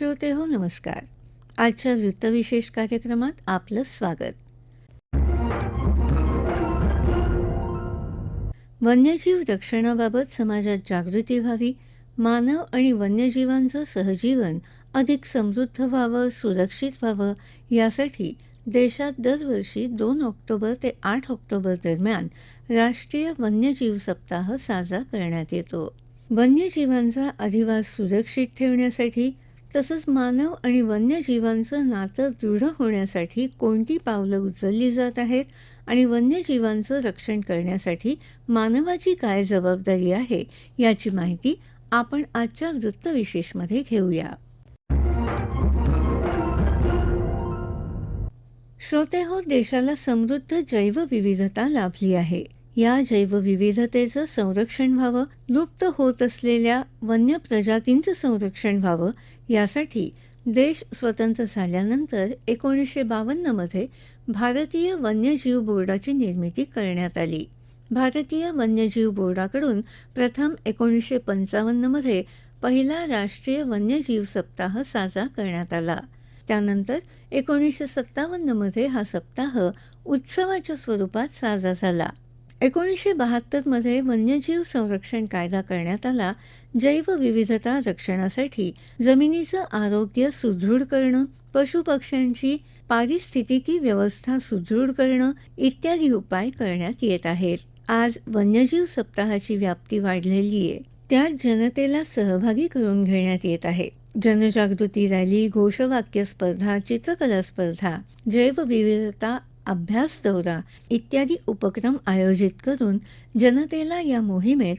श्रोते हो नमस्कार. आजच्या वृत्तविशेष कार्यक्रमात आपलं स्वागत. वन्यजीव रक्षणाबाबत समाजात जागृती व्हावी मानव आणि वन्यजीवांचं सहजीवन अधिक समृद्ध व्हावं सुरक्षित व्हावं यासाठी देशात दरवर्षी दोन ऑक्टोबर ते आठ ऑक्टोबर दरम्यान राष्ट्रीय वन्यजीव सप्ताह साजरा करण्यात येतो. वन्यजीवांचा अधिवास सुरक्षित ठेवण्यासाठी तसंच मानव आणि वन्यजीवांचं नातं दृढ होण्यासाठी कोणती पावलं उचलली जात आहेत आणि वन्यजीवांचं रक्षण करण्यासाठी मानवाची काय जबाबदारी आहे याची माहिती आपण आजच्या वृत्तविशेषमध्ये घेऊया. श्रोते हो देशाला समृद्ध जैवविविधता लाभली आहे. या जैवविविधतेचं संरक्षण व्हावं लुप्त होत असलेल्या वन्य प्रजातींचं संरक्षण व्हावं यासाठी देश स्वतंत्र झाल्यानंतर एकोणीसशे बावन्नमध्ये भारतीय वन्यजीव बोर्डाची निर्मिती करण्यात आली. भारतीय वन्यजीव बोर्डाकडून प्रथम एकोणीसशे पंचावन्नमध्ये पहिला राष्ट्रीय वन्यजीव सप्ताह साजरा करण्यात आला. त्यानंतर एकोणीसशे सत्तावन्नमध्ये हा सप्ताह उत्सवाच्या स्वरूपात साजरा झाला. एकोणीसशे बहात्तरमध्ये वन्यजीव संरक्षण कायदा करण्यात आला. जैवविविधता रक्षणासाठी जमिनीचं आरोग्य सुदृढ करणं पशुपक्ष्यांची पारिस्थितिकी व्यवस्था सुदृढ करणं इत्यादी उपाय करण्यात येत आहेत. आज वन्यजीव सप्ताहाची व्याप्ती वाढलेली आहे. त्यात जनतेला सहभागी करून घेण्यात येत आहे. जनजागृती रॅली घोषवाक्य स्पर्धा चित्रकला स्पर्धा जैवविविधता अभ्यास दौरा इत्यादी उपक्रम आयोजित करून जनतेला या मोहिमेत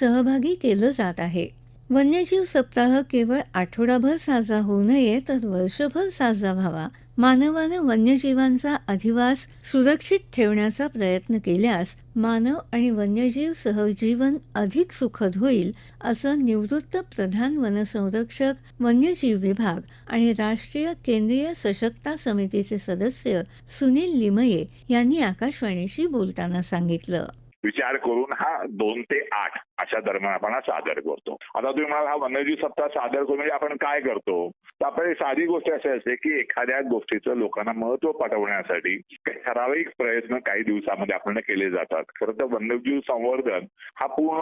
सहभागी केलं जात आहे. वन्यजीव सप्ताह केवळ आठवडाभर साजरा होऊ नये तर वर्षभर साजरा व्हावा मानवानं वन्यजीवांचा अधिवास सुरक्षित ठेवण्याचा प्रयत्न केल्यास मानव आणि वन्यजीव सहजीवन अधिक सुखद होईल असं निवृत्त प्रधान वनसंरक्षक वन्यजीव विभाग आणि राष्ट्रीय केंद्रीय सशक्ता समितीचे सदस्य सुनील लिमये यांनी आकाशवाणीशी बोलताना सांगितलं. विचार करून हा दोन ते आठ अशा दरम्यान आपण हा सादर करतो. आता तुम्ही म्हणाल हा वन्यजीव सप्ताह सादर करून म्हणजे आपण काय करतो? तर आपण साधी गोष्ट अशी असते की एखाद्या गोष्टीचं लोकांना महत्त्व पटवण्यासाठी काही ठराविक प्रयत्न काही दिवसामध्ये आपण केले जातात. खरं तर वन्यजीव संवर्धन हा पूर्ण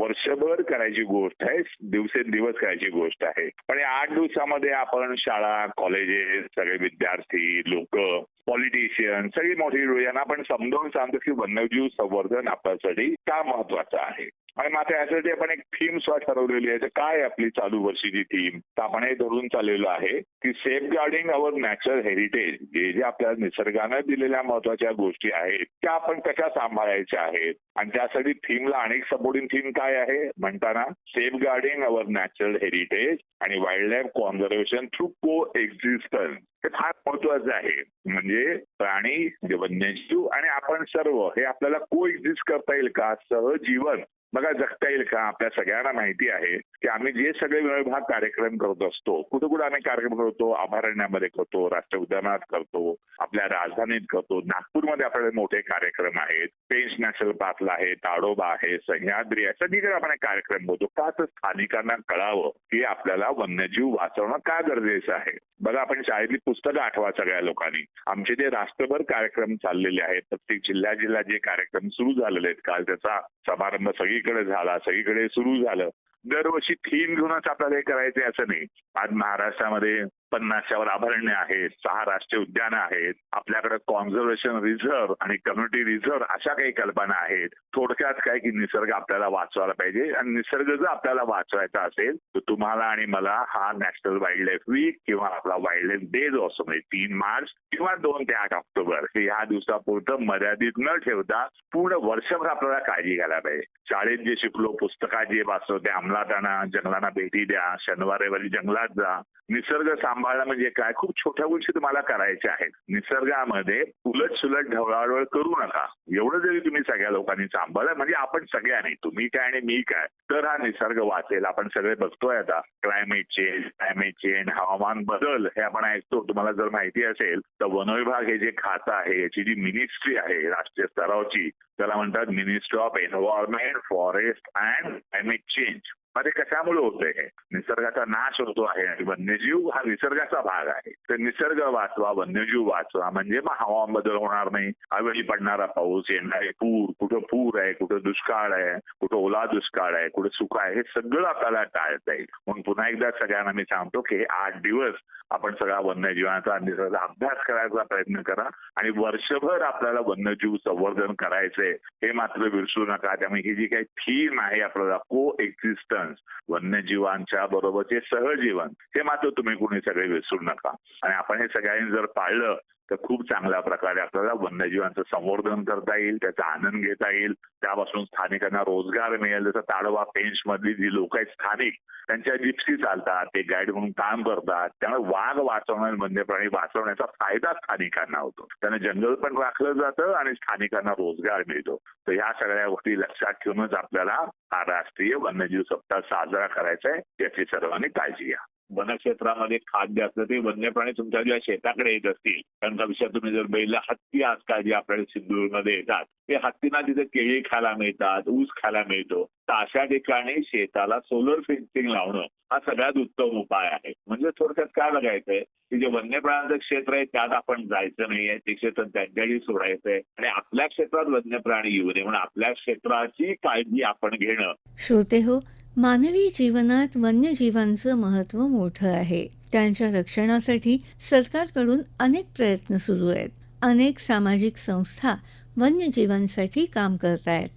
वर्षभर करायची गोष्ट आहे दिवसेंदिवस करायची गोष्ट आहे. पण या आठ दिवसामध्ये आपण शाळा कॉलेजेस सगळे विद्यार्थी लोक पॉलिटिशियन सगळी मोठी यांना आपण समजावून सांगतो की वन्यजीव संवर्धन आपल्यासाठी का महत्वाचं आहे? आणि मग आता यासाठी आपण एक थीम सुद्धा ठरवलेली आहे तर काय आपली चालू वर्षीची थीम? तर आपण हे धरून चाललेलो आहे की safeguarding our natural heritage जे जे आपल्या निसर्गानं दिलेल्या महत्त्वाच्या गोष्टी आहेत त्या आपण कशा सांभाळायच्या आहेत? आणि त्यासाठी थीमला अनेक सपोर्टिंग थीम काय आहे? म्हणताना safeguarding our natural heritage आणि wildlife conservation through coexistence हे फार महत्वाचं आहे. म्हणजे प्राणी वन्यजीव आणि आपण सर्व हे आपल्याला को एक्झिस्ट करता येईल का? सहजीवन. बघा जगता येईल का? आपल्या सगळ्यांना माहिती आहे की आम्ही जे सगळे विभाग कार्यक्रम करत असतो कुठे कुठं आम्ही कार्यक्रम करतो अभयारण्यामध्ये करतो राष्ट्रीय उद्यानात करतो आपल्या राजधानीत करतो नागपूरमध्ये आपल्याकडे मोठे कार्यक्रम आहेत पेंच नॅशनल पार्कला आहे ताडोबा आहे सह्याद्री आहे सगळीकडे आपण एक कार्यक्रम करतो का तर स्थानिकांना कळावं की आपल्याला वन्यजीव वाचवणं का गरजेचं आहे? बघा आपण शाळेतली पुस्तकं आठवा सगळ्या लोकांनी. आमचे जे राष्ट्रभर कार्यक्रम चाललेले आहेत प्रत्येक जिल्ह्या जिल्हा जे कार्यक्रम सुरू झालेले आहेत काल त्याचा समारंभ सगळीकडे झाला सगळीकडे सुरू झालं. दरवर्षी थीम घेऊनच आपल्याला हे करायचे असं नाही. आज महाराष्ट्रामध्ये पन्नासच्यावर अभयारण्य आहेत सहा राष्ट्रीय उद्यानं आहेत आपल्याकडे कॉन्झर्वेशन रिझर्व्ह आणि कम्युनिटी रिझर्व्ह अशा काही कल्पना आहेत. थोडक्यात काय की निसर्ग आपल्याला वाचवायला पाहिजे आणि निसर्ग जर आपल्याला वाचवायचा असेल तर तुम्हाला आणि मला हा नॅशनल वाईल्ड लाईफ वीक किंवा आपला वाईल्ड लाईफ डे जो असतो म्हणजे तीन मार्च किंवा दोन ते आठ ऑक्टोबर हे ह्या दिवसापुरतं मर्यादित न ठेवता पूर्ण वर्षभर आपल्याला काळजी घ्यायला पाहिजे. शाळेत जे शिकलो पुस्तकात जे वाचलो ते जंगलात आणा जंगलांना भेटी द्या शनिवार रविवारी जंगलात जा. निसर्ग सांभाळणं म्हणजे काय खूप छोट्या गोष्टी तुम्हाला करायच्या आहेत. निसर्गामध्ये उलट सुलट ढवळाढवळ करू नका. एवढं जरी तुम्ही सगळ्या लोकांनी सांभाळलं म्हणजे आपण सगळ्यांनी तुम्ही काय आणि मी काय तर हा निसर्ग वाचेल. आपण सगळे बघतोय आता क्लायमेट चेंज क्लायमेट चेंज हवामान बदल हे आपण ऐकतो. तुम्हाला जर माहिती असेल तर वनविभाग हे जे खातं आहे याची जी मिनिस्ट्री आहे राष्ट्रीय स्तरावरची त्याला म्हणतात ministry of environment forest and climate change मध्ये कशामुळे होतंय हे? निसर्गाचा नाश होतो आहे आणि वन्यजीव हा निसर्गाचा भाग आहे. तर निसर्ग वाचवा वन्यजीव वाचवा. म्हणजे मग हवामान बदल होणार नाही. अवेळी पडणारा पाऊस येणारे पूर कुठं पूर आहे कुठं दुष्काळ आहे कुठं ओला दुष्काळ आहे कुठं सुख आहे हे सगळं आपल्याला टाळता येईल. म्हणून पुन्हा एकदा सगळ्यांना मी सांगतो की हे आठ दिवस आपण सगळा वन्यजीवांचा निसर्गाचा अभ्यास करायचा प्रयत्न करा आणि वर्षभर आपल्याला वन्यजीव संवर्धन करायचंय हे मात्र विसरू नका. त्यामुळे ही जी काही थीम आहे आपल्याला को एक्झिस्टन्स वन्यजीवांच्या बरोबरचे सहजीवन हे मात्र तुम्ही कुणी सगळे विसरू नका. आणि आपण हे सगळ्यांनी जर पाळलं तर खूप चांगल्या प्रकारे आपल्याला वन्यजीवांचं संवर्धन करता येईल त्याचा आनंद घेता येईल. त्यापासून स्थानिकांना रोजगार मिळेल. जसं ताडवा पेंच मधली जी लोक आहेत स्थानिक त्यांच्या जिप्सी चालतात ते गाईड म्हणून काम करतात. त्यामुळे वाघ वाचवणे वन्य प्राणी वाचवण्याचा फायदा स्थानिकांना होतो. त्यांना जंगल पण राखलं जातं आणि स्थानिकांना रोजगार मिळतो. तर ह्या सगळ्या गोष्टी लक्षात ठेवूनच आपल्याला हा राष्ट्रीय वन्यजीव सप्ताह साजरा करायचा आहे. याची सर्वांनी काळजी घ्या. वनक्षेत्रामध्ये खाद्य असलं ते वन्य प्राणी तुमच्या ज्या शेताकडे येत असतील कारण का विषय तुम्ही जर बैल हत्ती आजकाल जे आपल्याला सिंधुदुर्गमध्ये येतात ते हत्तींना तिथे केळी खायला मिळतात ऊस खायला मिळतो. तर अशा ठिकाणी शेताला सोलर फेन्सिंग लावणं हा सगळ्यात उत्तम उपाय आहे. म्हणजे थोडक्यात काय बघायचंय की जे वन्य प्राण्यांचं क्षेत्र आहे त्यात आपण जायचं नाहीये ते क्षेत्र त्यांच्याही सोडायचंय. आणि आपल्या क्षेत्रात वन्य प्राणी येऊ नये म्हणून आपल्या क्षेत्राची काळजी आपण घेणं. श्रोते हो मानवी जीवनात वन्यजीवांचं महत्त्व मोठं आहे. त्यांच्या रक्षणासाठी सरकारकडून अनेक प्रयत्न सुरू आहेत. अनेक सामाजिक संस्था वन्यजीवांसाठी काम करत आहेत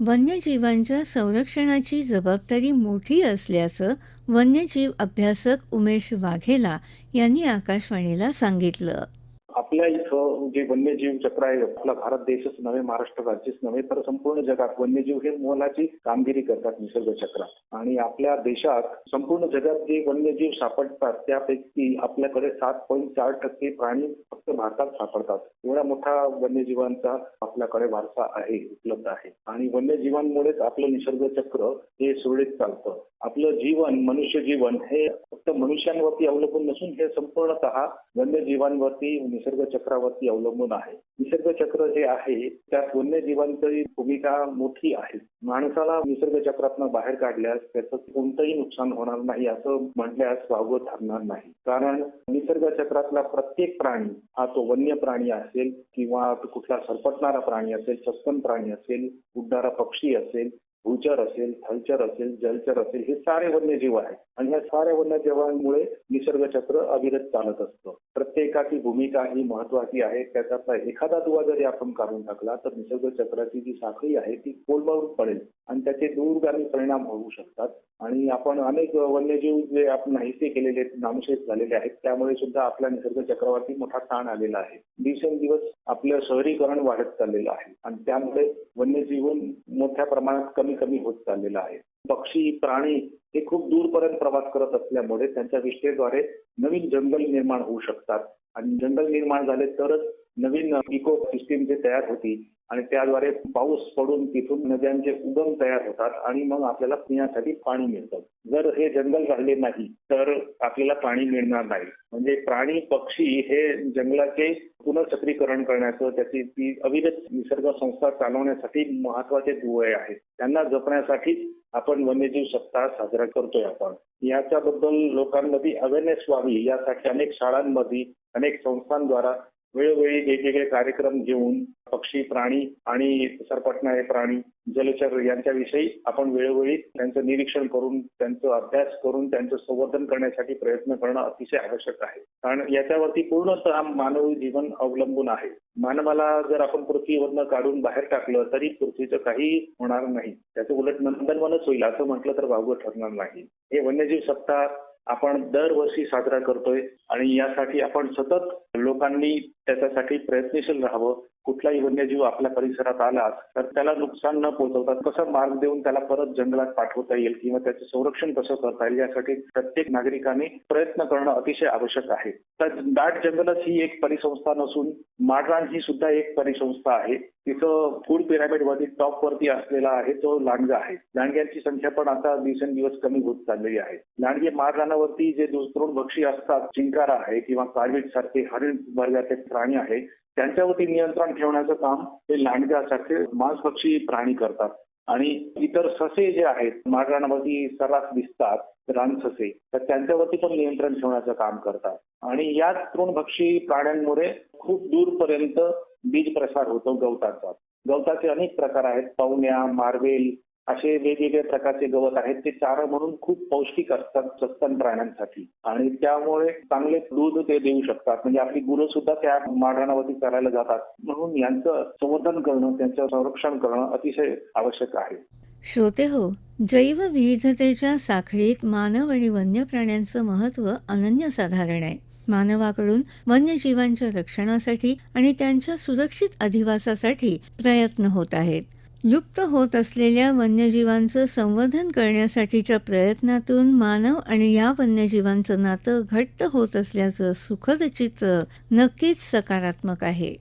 वन्यजीवांच्या संरक्षणाची जबाबदारी मोठी असल्याचं वन्यजीव अभ्यासक उमेश वाघेला यांनी आकाशवाणीला सांगितलं. आपल्या इथं जे वन्यजीव चक्र आहे आपला भारत देशच नव्हे महाराष्ट्र राज्यच नव्हे तर संपूर्ण जगात वन्यजीव हे मोलाची कामगिरी करतात निसर्ग चक्रात आणि आपल्या देशात संपूर्ण जगात जे वन्यजीव सापडतात त्यापैकी आपल्याकडे सात पॉईंट चार टक्के प्राणी फक्त भारतात सापडतात. एवढा मोठा वन्यजीवांचा आपल्याकडे वारसा आहे उपलब्ध आहे. आणि वन्यजीवांमुळेच आपलं निसर्ग चक्र हे सुरळीत चालतं. आपलं जीवन मनुष्य जीवन हे फक्त मनुष्यांवरती अवलंबून नसून हे संपूर्णतः वन्यजीवांवरती निसर्ग चक्रावरती अवलंबून आहे. निसर्ग चक्र जे आहे त्यात वन्यजीवांची भूमिका मोठी आहे. माणसाला निसर्ग चक्रातून बाहेर काढल्यास त्याचं कोणतंही नुकसान होणार नाही असं म्हटल्यास वावगं ठरणार नाही. कारण निसर्ग चक्रातला प्रत्येक प्राणी हा तो वन्य प्राणी असेल किंवा कुठला सरपटणारा प्राणी असेल सस्तन प्राणी असेल उडणारा पक्षी असेल भूचर असेल थलचर असेल जलचर असेल हे सारे वन्यजीव आहेत. आणि ह्या साऱ्या वन्यजीवांमुळे निसर्ग चक्र अविरत चालत असतं. प्रत्येकाची भूमिका ही महत्वाची आहे. त्याच्यातला एखादा दुवा जरी आपण काढून टाकला तर निसर्ग चक्राची जी साखळी आहे ती कोलमडून पडेल आणि त्याचे दूरगामी परिणाम होऊ शकतात. आणि आपण अनेक वन्यजीव जे आपण नाहीसे केलेले आहेत, नामशेष झालेले आहेत त्यामुळे सुद्धा आपल्या निसर्ग चक्रावरती मोठा ताण आलेला आहे. दिवसेंदिवस आपलं शहरीकरण वाढत चाललेलं आहे आणि त्यामुळे वन्यजीवन मोठ्या प्रमाणात कमी कमी होत चाललेलं आहे. पक्षी प्राणी ते खूप दूरपर्यंत प्रवास करत असल्यामुळे त्यांच्या विष्ठेद्वारे नवीन जंगल निर्माण होऊ शकतात. आणि जंगल निर्माण झाले तरच नवीन इको सिस्टीम जे तयार होती आणि त्याद्वारे पाऊस पडून तिथून नद्यांचे उगम तयार होतात आणि मग आपल्याला पिण्यासाठी पाणी मिळतं. जर हे जंगल राहिले नाही तर आपल्याला पाणी मिळणार नाही. म्हणजे प्राणी पक्षी हे जंगलाचे पुनर्चक्रीकरण करण्याचं त्याची ती अविरत निसर्ग संस्था चालवण्यासाठी महत्त्वाचे दुवे आहेत. त्यांना जपण्यासाठी आपण वन्यजीव सप्ताह साजरा करतोय आपण. याच्याबद्दल लोकांमध्ये अवेअरनेस व्हावी यासाठी अनेक शाळांमध्ये अनेक संस्थांद्वारा वेळोवेळी वेगवेगळे कार्यक्रम घेऊन पक्षी प्राणी आणि सरपटणारे प्राणी जलचर यांच्याविषयी आपण वेळोवेळी त्यांचं निरीक्षण करून त्यांचं अभ्यास करून त्यांचं संवर्धन करण्यासाठी प्रयत्न करणं अतिशय आवश्यक आहे. कारण याच्यावरती पूर्णतः मानवी जीवन अवलंबून आहे. मानवाला जर आपण पृथ्वीवरनं काढून बाहेर टाकलं तरी पृथ्वीचं काही होणार नाही. त्याचं उलट नंदनवनच होईल असं म्हटलं तर वावगं ठरणार नाही. हे वन्यजीव सप्ताह आपण दरवर्षी साजरा करतोय आणि यासाठी आपण सतत लोकांनी त्याच्यासाठी प्रयत्नशील राहावं. कुठलाही वन्यजीव आपल्या परिसरात आला तर त्याला नुकसान न पोहोचवतात कसं मार्ग देऊन त्याला परत जंगलात पाठवता येईल किंवा त्याचं संरक्षण कसं करता येईल यासाठी प्रत्येक नागरिकाने प्रयत्न करणं अतिशय आवश्यक आहे. तर दाट जंगलच ही एक परिसंस्था नसून माडरान ही सुद्धा एक परिसंस्था आहे. तिथं फूड पिरामिड वरती टॉप वरती असलेला आहे तो लांडगा आहे. लांडग्यांची संख्या पण आता दिवसेंदिवस कमी होत चाललेली आहे. लांडगे माररानावरती जे तृणभक्षी असतात चिंकारा आहे किंवा काळवीट सारखे हरिण वर्गाचे प्राणी आहे त्यांच्यावरती नियंत्रण ठेवण्याचं काम हे लांडग्यासारखे मांसभक्षी प्राणी करतात. आणि इतर ससे जे आहेत माळरानावरती सर्रास दिसतात रानससे तर त्यांच्यावरती पण नियंत्रण ठेवण्याचं काम करतात. आणि याच तृणभक्षी प्राण्यांमुळे खूप दूरपर्यंत बीज प्रसार होतो गवताचा. गवताचे अनेक प्रकार आहेत पवन्या मार्वेल असे वेगवेगळे प्रकारचे गवत आहेत. ते चारा म्हणून खूप पौष्टिक असतात सस्तन प्राण्यांसाठी. आणि त्यामुळे चांगले दूध ते देऊ शकतात. म्हणजे आपली गुरं सुद्धा त्या माळरानावरती करायला जातात. म्हणून यांचं संवर्धन करणं त्यांचं संरक्षण करणं अतिशय आवश्यक आहे. श्रोते हो जैवविविधतेच्या साखळीत मानव आणि वन्य प्राण्यांचं महत्त्व अनन्यसाधारण आहे. मानवाकडून वन्यजीवांच्या रक्षणासाठी आणि त्यांच्या सुरक्षित अधिवासासाठी प्रयत्न होत आहेत. लुप्त होत असलेल्या वन्यजीवांचं संवर्धन करण्यासाठीच्या प्रयत्नातून मानव आणि या वन्यजीवांचं नातं घट्ट होत असल्याचं सुखद चित्र नक्कीच सकारात्मक आहे.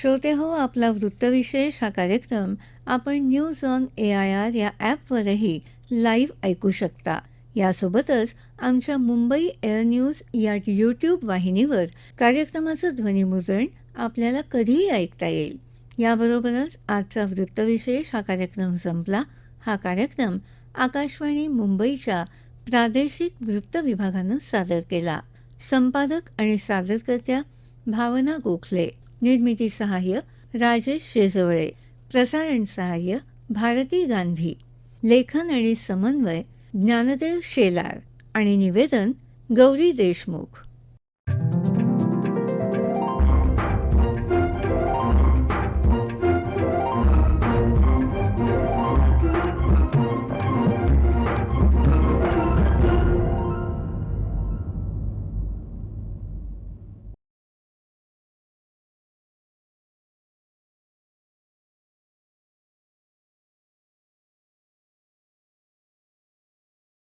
श्रोते हो आपला वृत्तविशेष हा कार्यक्रम आपण news on A I R या ॲपवरही लाईव्ह ऐकू शकता. यासोबतच आमच्या मुंबई एअर न्यूज या यूट्यूब वाहिनीवर कार्यक्रमाचं ध्वनिमुद्रण आपल्याला कधीही ऐकता येईल. याबरोबरच आजचा वृत्तविशेष हा कार्यक्रम संपला. हा कार्यक्रम आकाशवाणी मुंबईच्या प्रादेशिक वृत्त विभागानं सादर केला. संपादक आणि सादरकर्त्या भावना गोखले. निर्मिती सहाय्य राजेश शेजवळे. प्रसारण सहाय्य भारती गांधी. लेखन आणि समन्वय ज्ञानदेव शेलार आणि निवेदन गौरी देशमुख.